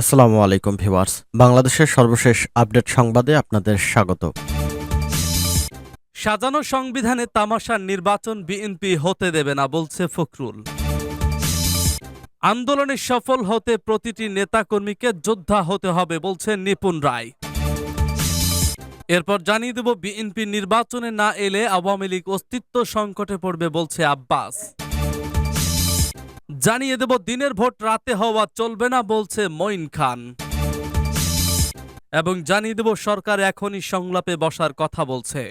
আসসালামু আলাইকুম ভিউয়ার্স। বাংলাদেশের সর্বশেষ আপডেট সংবাদে আপনাদের স্বাগত। সাজানো সংবিধানে তামাশার নির্বাচন বিএনপি হতে দেবে না বলছে ফখরুল। আন্দোলনে সফল হতে প্রতিটি নেতাকর্মীকে যোদ্ধা হতে হবে বলছে নিপুণ রায়। এরপর জানিয়ে দেব বিএনপি নির্বাচনে না এলে আওয়ামী লীগ অস্তিত্ব সংকটে পড়বে বলছে আব্বাস। জানিয়ে দেব, দিনের ভোট রাতে হওয়া চলবে না বলছে মঈন খান। এবং জানিয়ে দেব, সরকার এখনই সংলাপে বসার কথা বলছে।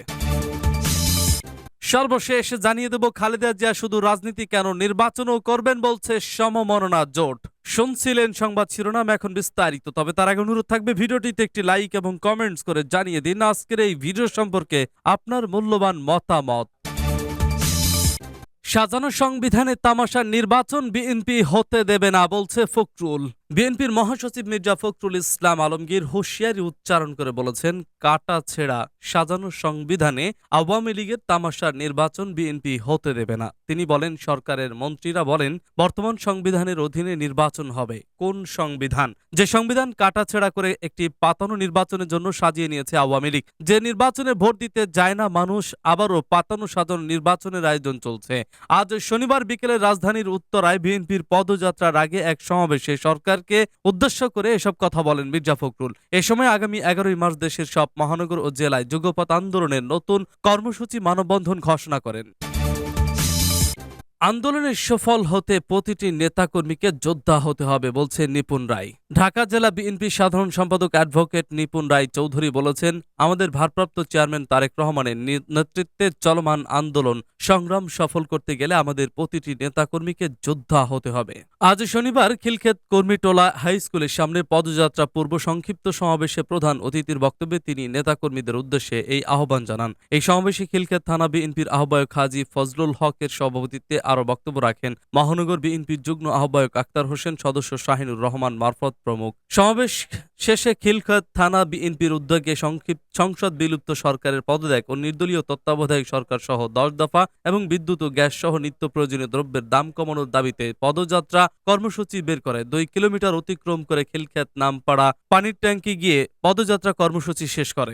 সর্বশেষ জানিয়ে দেব, খালেদা জিয়া শুধু রাজনীতি কেন নির্বাচনও করবেন বলছে সমমননা জোট। শুনছিলেন সংবাদ শিরোনাম এখন বিস্তারিত, তবে তার আগে অনুরোধ থাকবে, ভিডিওটিতে একটি লাইক এবং কমেন্টস করে জানিয়ে দিন। আজকের এই ভিডিও সম্পর্কে আপনার মূল্যবান মতামত। সাজানো সংবিধানে তামাশার নির্বাচন বিএনপি হতে দেবে না বলছে ফখরুল। বিএনপির মহাসচিব মির্জা ফখরুল ইসলাম আলমগীর হুঁশিয়ারি উচ্চারণ করে বলেছেন, কাটা ছেঁড়া সাজানো সংবিধানে আওয়ামী লীগের তামাশার নির্বাচন বিএনপি হতে দেবে না। তিনি বলেন, সরকারের মন্ত্রীরা বলেন, বর্তমান সংবিধানের অধীনে নির্বাচন হবে। কোন সংবিধান? যে সংবিধান কাটাছেড়া করে একটি পাতানো নির্বাচনের জন্য সাজিয়ে নিয়েছে আওয়ামী লীগ। যে নির্বাচনে ভোট দিতে যায় না মানুষ, আবারও পাতানো সাজানো নির্বাচনের আয়োজন চলছে। আজ শনিবার বিকেলে রাজধানীর উত্তরায় বিএনপির পদযাত্রার আগে এক সমাবেশে সরকারকে উদ্দেশ্য করে এসব কথা বলেন মির্জা ফখরুল। এ সময় আগামী এগারোই মার্চ দেশের সব মহানগর ও জেলায় যুগপথ আন্দোলনের নতুন কর্মসূচি মানববন্ধন ঘোষণা করেন। আন্দোলনের সফল হতে প্রতিটি নেতাকর্মীকে যোদ্ধা হতে হবে, বলছে নিপুণ রায়। ঢাকা জেলা বিএনপি সাধারণ সম্পাদক অ্যাডভোকেট নিপুণ রায় চৌধুরী বলেছেন, আমাদের ভারপ্রাপ্ত চেয়ারম্যান তারেক রহমানের নেতৃত্বে চলমান আন্দোলন সংগ্রাম সফল করতে গেলে আমাদের প্রতিটি নেতাকর্মীকে যোদ্ধা হতে হবে। আজ শনিবার খিলক্ষেত কর্মীটোলা হাই স্কুলের সামনে পদযাত্রা পূর্ব সংক্ষিপ্ত সমাবেশে প্রধান অতিথির বক্তব্যে তিনি নেতাকর্মীদের উদ্দেশ্যে এই আহ্বান জানান। এই সমাবেশে খিলক্ষেত থানা বিএনপির আহ্বায়ক হাজি ফজলুল হকের সভাপতিত্বে আরও বক্তব্য রাখেন মহানগর বিএনপির যুগ্ম আহ্বায়ক আক্তার হোসেন, সদস্য শাহিনুর রহমান, মারফত প্রমুখ। সমাবেশ শেষে খিলক্ষেত থানা বিএনপির উদ্যোগে সংক্ষিপ্ত সংসদ বিলুপ্ত সরকারের পদত্যাগ ও নির্দলীয় তত্ত্বাবধায়ক সরকার সহ দশ দফা এবং বিদ্যুৎ ও গ্যাস সহ নিত্য প্রয়োজনীয় দ্রব্যের দাম কমানোর দাবিতে পদযাত্রা কর্মসূচি বের করে। দুই কিলোমিটার অতিক্রম করে খিলক্ষেত নামপাড়া পানির ট্যাঙ্কি গিয়ে পদযাত্রা কর্মসূচি শেষ করে।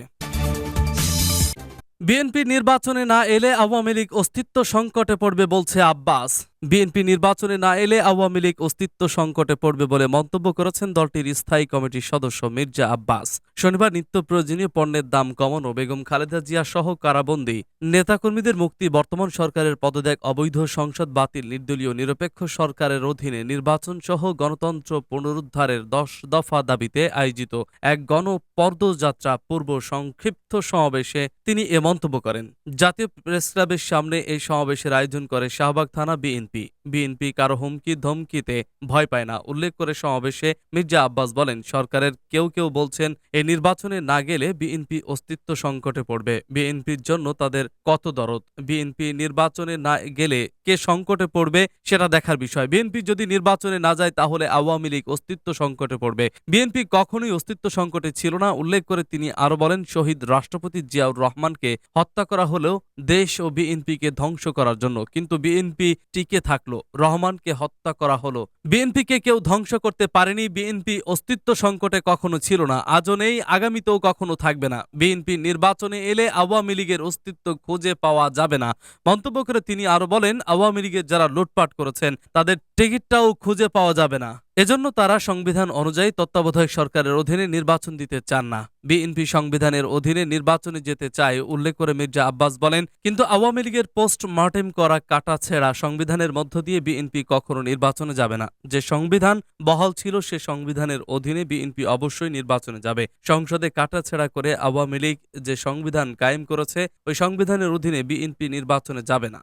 বিএনপি নির্বাচনে না এলে আওয়ামী লীগ অস্তিত্ব সংকটে পড়বে বলছে আব্বাস। বিএনপি নির্বাচনে না এলে আওয়ামী লীগ অস্তিত্ব সংকটে পড়বে বলে মন্তব্য করেছেন দলটির স্থায়ী কমিটির সদস্য মির্জা আব্বাস। শনিবার নিত্য প্রয়োজনীয় পণ্যের দাম কমানো বেগম খালেদা জিয়া সহ কারাবন্দী নেতাকর্মীদের মুক্তি, বর্তমান সরকারের পদত্যাগ, অবৈধ সংসদ বাতিল, নির্দলীয় নিরপেক্ষ সরকারের অধীনে নির্বাচন সহ গণতন্ত্র পুনরুদ্ধারের দশ দফা দাবিতে আয়োজিত এক গণপর্দযাত্রা পূর্ব সংক্ষিপ্ত সমাবেশে তিনি এ মন্তব্য করেন। জাতীয় প্রেসক্লাবের সামনে এই সমাবেশের আয়োজন করে শাহবাগ থানা বিএনপি। বিএনপি বিএনপি কারও হুমকি ধমকিতে ভয় পায় না। উল্লেখ করে সমাবেশে মির্জা আব্বাস বলেন, সরকারের কেউ কেউ বলছেন এই নির্বাচনে না গেলে বিএনপি অস্তিত্ব সংকটে পড়বে। বিএনপির জন্য তাদের কত দরদ? বিএনপি নির্বাচনে না গেলে কে সংকটে পড়বে সেটা দেখার বিষয়। বিএনপি যদি নির্বাচনে না যায়, তাহলে আওয়ামী লীগ অস্তিত্ব সংকটে পড়বে। বিএনপি কখনোই অস্তিত্ব সংকটে ছিল না। উল্লেখ করে তিনি আরও বলেন, শহীদ রাষ্ট্রপতি জিয়াউর রহমানকে হত্যা করা হলেও দেশ ও বিএনপিকে ধ্বংস করার জন্য। কিন্তু বিএনপি টিকে থাকল, রহমানকে হত্যা করা হলো। বিএনপিকে কেউ ধ্বংস করতে পারেনি, বিএনপি অস্তিত্ব সংকটে কখনো ছিল না, আজও নেই, আগামীতেও কখনো থাকবে না। বিএনপি নির্বাচনে এলে আওয়ামী লীগের অস্তিত্ব খুঁজে পাওয়া যাবে না। মন্তব্য করে তিনি আরও বলেন, আওয়ামী লীগের যারা লুটপাট করেছেন, তাদের টিকিটটাও খুঁজে পাওয়া যাবে না। এজন্য তারা সংবিধান অনুযায়ী তত্ত্বাবধায়ক সরকারের অধীনে নির্বাচন দিতে চান না। বিএনপি সংবিধানের অধীনে নির্বাচনে যেতে চায় উল্লেখ করে মির্জা আব্বাস বলেন, কিন্তু আওয়ামী লীগের পোস্ট মর্টেম করা কাটা ছেঁড়া সংবিধানের মধ্য দিয়ে বিএনপি কখনো নির্বাচনে যাবে না। যে সংবিধান বহাল ছিল সে সংবিধানের অধীনে বিএনপি অবশ্যই নির্বাচনে যাবে। সংসদে কাটা কাটাছেড়া করে আওয়ামী লীগ যে সংবিধান কায়েম করেছে, ওই সংবিধানের অধীনে বিএনপি নির্বাচনে যাবে না।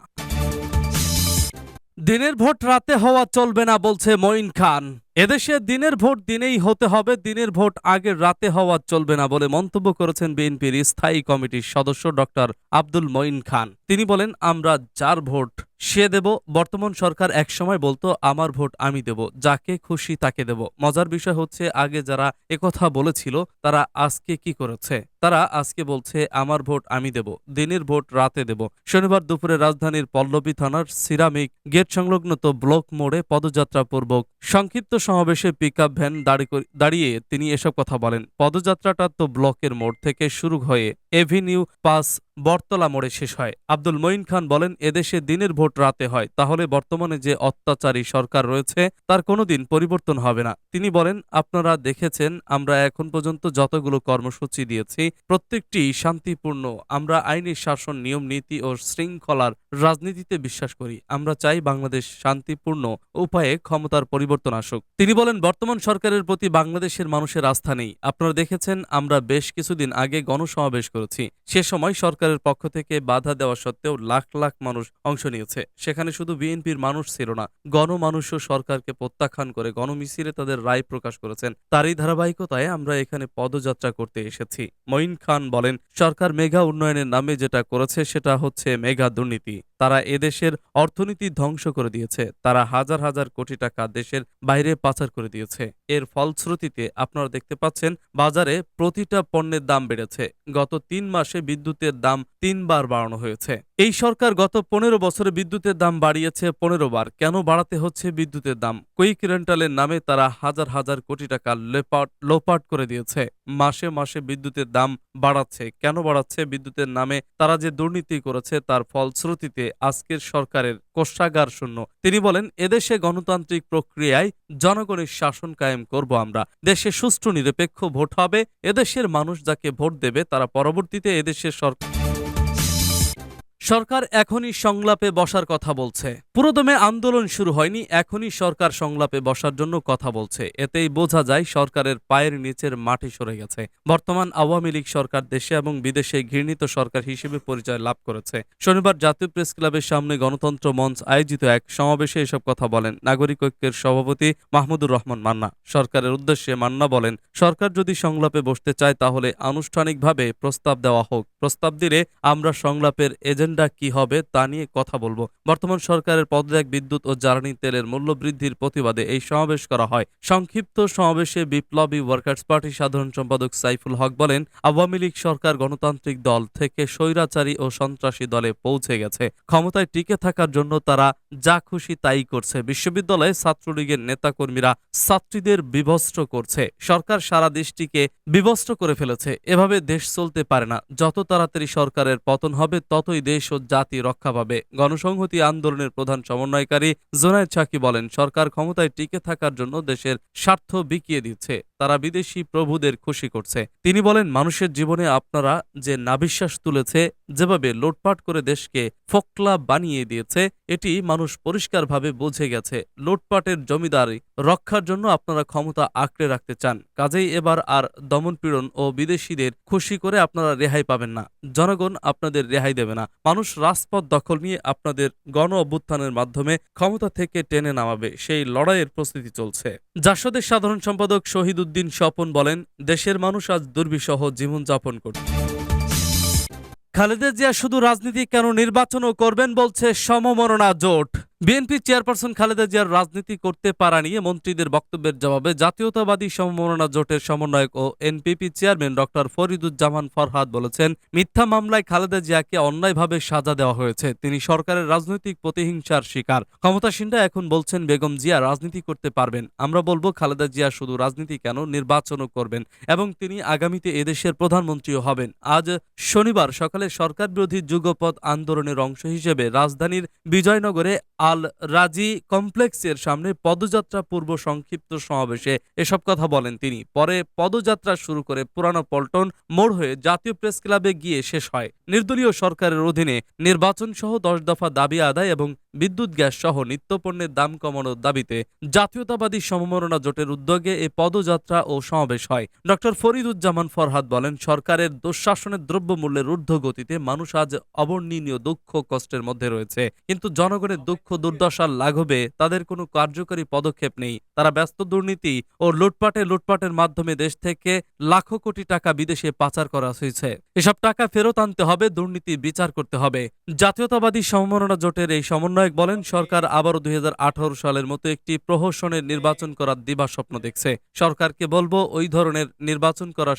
দিনের ভোট রাতে হওয়া চলবে না বলছে মঈন খান। এদেশে দিনের ভোট দিনেই হতে হবে, দিনের ভোট আগের রাতে হওয়া চলবে না বলে মন্তব্য করেছেন বিএনপির স্থায়ী কমিটির সদস্য ডক্টর আব্দুল মঈন খান। তিনি বলেন, আমরা যার ভোট সে দেব, বর্তমান সরকার একসময় বলতো, আমার ভোট আমি দেব, যাকে খুশি তাকে দেব। মজার বিষয় হচ্ছে, আগে যারা একথা বলেছিল, তারা আজকে কি করেছে? তারা আজকে বলছে, আমার ভোট আমি দেব, দিনের ভোট রাতে দেব। শনিবার দুপুরে রাজধানীর পল্লবী থানার সিরামিক গেট সংলগ্ন তো ব্লক মোড়ে পদযাত্রা পূর্বক সংক্ষিপ্ত সমাবেশে পিকআপ ভ্যান দাঁড়িয়ে তিনি এসব কথা বলেন। পদযাত্রাটা তো ব্লকের মোড় থেকে শুরু হয়ে এভিনিউ পাস বটতলা মোড়ে শেষ হয়। আব্দুল মঈন খান বলেন, এদেশে দিনের ভোট রাতে হয়। তাহলে বর্তমানে যে অত্যাচারী সরকার রয়েছে, তার কোনোদিন পরিবর্তন হবে না। তিনি বলেন, আপনারা দেখেছেন, আমরা এখন পর্যন্ত যতগুলো কর্মসূচি দিয়েছি, প্রত্যেকটি শান্তিপূর্ণ। আমরা আইনি শাসন, নিয়ম, নীতি ও শৃঙ্খলার রাজনীতিতে বিশ্বাস করি। আমরা চাই বাংলাদেশ শান্তিপূর্ণ উপায়ে ক্ষমতার পরিবর্তন আসুক। তিনি বলেন, বর্তমান সরকারের প্রতি বাংলাদেশের মানুষের আস্থা নেই। আপনারা দেখেছেন, আমরা বেশ কিছুদিন আগে গণসমাবেশ করেছি। সে সময় সরকারের পক্ষ থেকে বাধা দেওয়া সত্ত্বেও লাখ লাখ মানুষ অংশ নিয়েছে। সেখানে শুধু বিএনপির মানুষ ছিল না গণমানুষও সরকারকে প্রত্যাখ্যান করে গণমিছিলে তাদের রায় প্রকাশ করেছেন। তারই ধারাবাহিকতায় আমরা এখানে পদযাত্রা করতে এসেছি। মঈন খান বলেন, সরকার মেঘা উন্নয়নের নামে যেটা করেছে সেটা হচ্ছে মেঘা দুর্নীতি। তারা এদেশের অর্থনীতি ধ্বংস করে দিয়েছে। তারা হাজার হাজার কোটি টাকা দেশের বাইরে পাচার করে দিয়েছে। এর ফলশ্রুতিতে আপনারা দেখতে পাচ্ছেন, বাজারে প্রতিটা পণ্যের দাম বেড়েছে। গত তিন মাসে বিদ্যুতের দাম তিনবার বাড়ানো হয়েছে। এই সরকার গত পনেরো বছরে বিদ্যুতের দাম বাড়িয়েছে পনেরো বার। কেন বাড়াতে হচ্ছে বিদ্যুতের দাম? কুইক রেন্টালের নামে তারা হাজার হাজার কোটি টাকা লেপাট, লোপাট করে দিয়েছে। মাসে মাসে বিদ্যুতের দাম বাড়াচ্ছে। কেন বাড়াচ্ছে? বিদ্যুতের নামে তারা যে দুর্নীতি করেছে, তার ফলশ্রুতিতে আজকের সরকারের কোষাগার শূন্য। তিনি বলেন, এদেশে গণতান্ত্রিক প্রক্রিয়ায় জনগণের শাসন কায়েম করব আমরা। দেশে সুষ্ঠু নিরপেক্ষ ভোট হবে, এদেশের মানুষ যাকে ভোট দেবে তারা পরবর্তীতে এদেশের সরকার সরকার এখনই সংলাপে বসার কথা বলছে। পুরোদমে আন্দোলন শুরু হয়নি, এখনই সরকার সংলাপে বসার জন্য কথা বলছে। এতেই বোঝা যায় সরকারের পায়ের নিচের মাটি সরে গেছে। বর্তমান আওয়ামী লীগ সরকার দেশে এবং বিদেশে ঘৃণিত সরকার হিসেবে পরিচয় লাভ করেছে। শনিবার জাতীয় প্রেস ক্লাবের সামনে গণতন্ত্র মঞ্চ আয়োজিত এক সমাবেশে এসব কথা বলেন নাগরিক ঐক্যের সভাপতি মাহমুদুর রহমান মান্না। সরকারের উদ্দেশ্যে মান্না বলেন, সরকার যদি সংলাপে বসতে চায় তাহলে আনুষ্ঠানিকভাবে প্রস্তাব দেওয়া হোক। প্রস্তাব দিলে আমরা সংলাপের এজেন্ডা কি হবে তা নিয়ে কথা বলব। বর্তমান সরকারের পদত্যাগ বিদ্যুৎ ও জ্বালানি তেলের মূল্য বৃদ্ধির প্রতিবাদে এই সমাবেশ করা হয়। সংক্ষিপ্ত সমাবেশে বিপ্লবী ওয়ার্কার্স পার্টির সাধারণ সম্পাদক সাইফুল হক বলেন, আওয়ামী লীগ সরকার গণতান্ত্রিক দল থেকে স্বৈরাচারী ও সন্ত্রাসী দলে পৌঁছে গেছে। ক্ষমতায় টিকে থাকার জন্য তারা যা খুশি তাই করছে। বিশ্ববিদ্যালয়ে ছাত্রলীগের নেতাকর্মীরা ছাত্রীদের বিভস্ত্র করছে। সরকার সারা দেশটিকে বিভস্ত্র করে ফেলেছে। এভাবে দেশ চলতে পারে না। যত তাড়াতাড়ি সরকারের পতন হবে, ততই দেশ ও জাতি রক্ষা পাবে। গণসংহতি আন্দোলনের প্রধান সমন্বয়কারী জোনায়দ সাকি বলেন, সরকার ক্ষমতায় টিকে থাকার জন্য দেশের স্বার্থ বিকিয়ে দিচ্ছে। তারা বিদেশি প্রভুদের খুশি করছে। তিনি বলেন, মানুষের জীবনে আপনারা যে নাবিশ্বাস তুলেছে, যেভাবে লুটপাট করে দেশকে ফোকলা বানিয়ে দিয়েছে, এটি মানুষ পরিষ্কারভাবে বুঝে গেছে। লুটপাটের জমিদারি রক্ষার জন্য আপনারা ক্ষমতা আঁকড়ে রাখতে চান। কাজেই এবার আর দমনপীড়ন ও বিদেশিদের খুশি করে আপনারা রেহাই পাবেন না। জনগণ আপনাদের রেহাই দেবে না। মানুষ রাজপথ দখল নিয়ে আপনাদের গণ অভ্যুত্থানের মাধ্যমে ক্ষমতা থেকে টেনে নামাবে। সেই লড়াইয়ের প্রস্তুতি চলছে। জাসদের সাধারণ সম্পাদক শহীদ উদ্দিন স্বপন বলেন, দেশের মানুষ আজ দুর্বিষহ জীবনযাপন করছে। খালেদা জিয়া শুধু রাজনীতি কেন নির্বাচনও করবেন বলছে সমমরণা জোট। বিএনপি চেয়ারপারসন খালেদা জিয়ার রাজনীতি করতে পারা নিয়ে মন্ত্রীদের বক্তব্যের জবাবে জাতীয়তাবাদী সমমরণা জোটের সমন্বয়ক ও NPP chairman doctor Fariduzzaman Farhad বলেছেন, মিথ্যা মামলায় খালেদা জিয়াকে অন্যায়ভাবে সাজা দেওয়া হয়েছে। তিনি সরকারের রাজনৈতিক প্রতিহিংসার শিকার। ক্ষমতাসীনরা এখন বলছেন, বেগম জিয়া রাজনীতি করতে পারবেন। আমরা বলব, খালেদা জিয়া শুধু রাজনীতি কেন, নির্বাচনও করবেন এবং তিনি আগামীতে এদেশের প্রধানমন্ত্রীও হবেন। আজ শনিবার সকালে সরকার বিরোধী যুগপথ আন্দোলনের অংশ হিসেবে রাজধানীর বিজয়নগরে আল রাজি কমপ্লেক্সের সামনে পদযাত্রা পূর্ব সংক্ষিপ্ত সমাবেশে এসব কথা বলেন তিনি। পরে পদযাত্রা শুরু করে পুরানো পল্টন মোড় হয়ে জাতীয় প্রেস ক্লাবে গিয়ে শেষ হয়। নির্দলীয় সরকারের অধীনে নির্বাচন সহ দশ দফা দাবি আদায় এবং বিদ্যুৎ, গ্যাস সহ নিত্যপণ্যের দাম কমানোর দাবিতে জাতীয়তাবাদী সমমরণা জোটের উদ্যোগে এ পদযাত্রা ও সমাবেশ হয়। ডক্টর ফরিদুজ্জামান ফরহাদ বলেন, সরকারের দুঃশাসনের দ্রব্যমূল্যের ঊর্ধ্বগতিতে মানুষ আজ অবর্ণনীয় দুঃখ কষ্টের মধ্যে রয়েছে। কিন্তু জনগণের দুঃখ দুর্দশার লাঘবে তাদের কোনো কার্যকরী পদক্ষেপ নেই। তারা ব্যস্ত দুর্নীতি ও লুটপাটে লুটপাটের মাধ্যমে দেশ থেকে লাখো কোটি টাকা বিদেশে পাচার করা হয়েছে। এসব টাকা ফেরত আনতে হবে দুর্নীতি বিচার করতে হবে। জাতীয়তাবাদী সমমরণা জোটের এই সমন্বয়ক বলেন, সরকার আবারও দুই হাজার আঠারো সালের মতো একটি প্রহসনের নির্বাচন করার দিবা স্বপ্ন দেখছে। সরকারকে বলব ওই ধরনের নির্বাচন করার